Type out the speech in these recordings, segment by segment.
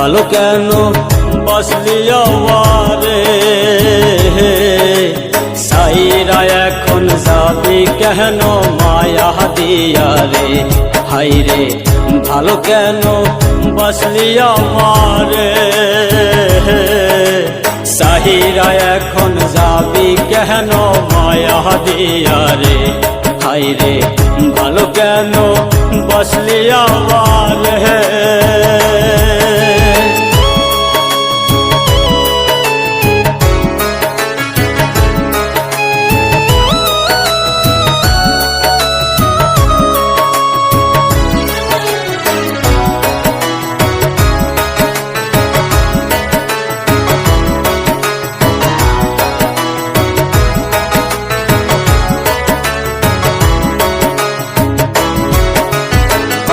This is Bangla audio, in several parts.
ভালো কেন বসলি আওয়ারে? সাইরা এখন যাবি কেন? মায়া দিয়া রে। হাই রে ভালো কেন বসলি আমারে? সাহিরা এখন যাবি কেন? মায়া দিয়া রে। হাই রে ভালো কেন বসলি আমারে?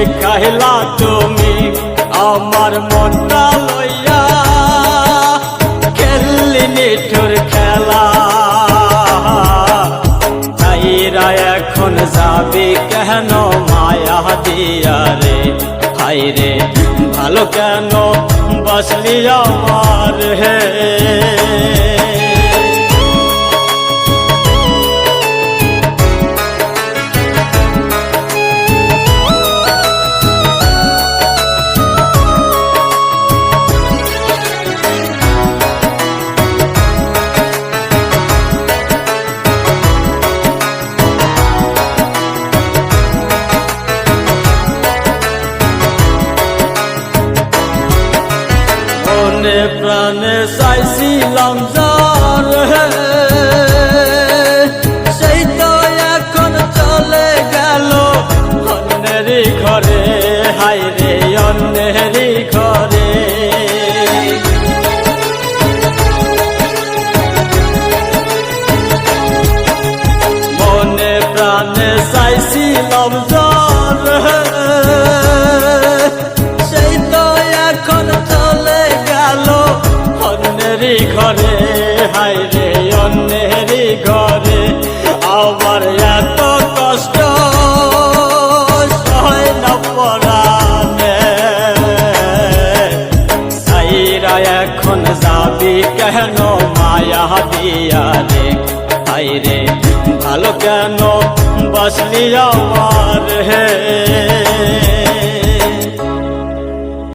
শিখাইলা তুমি আমার মনটা লইয়া খেললি নিঠুর খেলা তাইরা এখন যাবি কেন মায়া দিয়া রে হাই রে ভালো কেন বসলি আমার হে মনে প্রাণে চাইছিলাম যার সেই তো এখন চলে গেল অন্যেরই ঘরে। হাই রে অন্যেরই ঘরে। মনে প্রাণে চাইছিলাম এত কষ্ট সয় না পরাণে। সাইরা এখন যাবি কেন? মায়া দিয়া রে হাই রে ভালো কেন? বসলি আমার হে।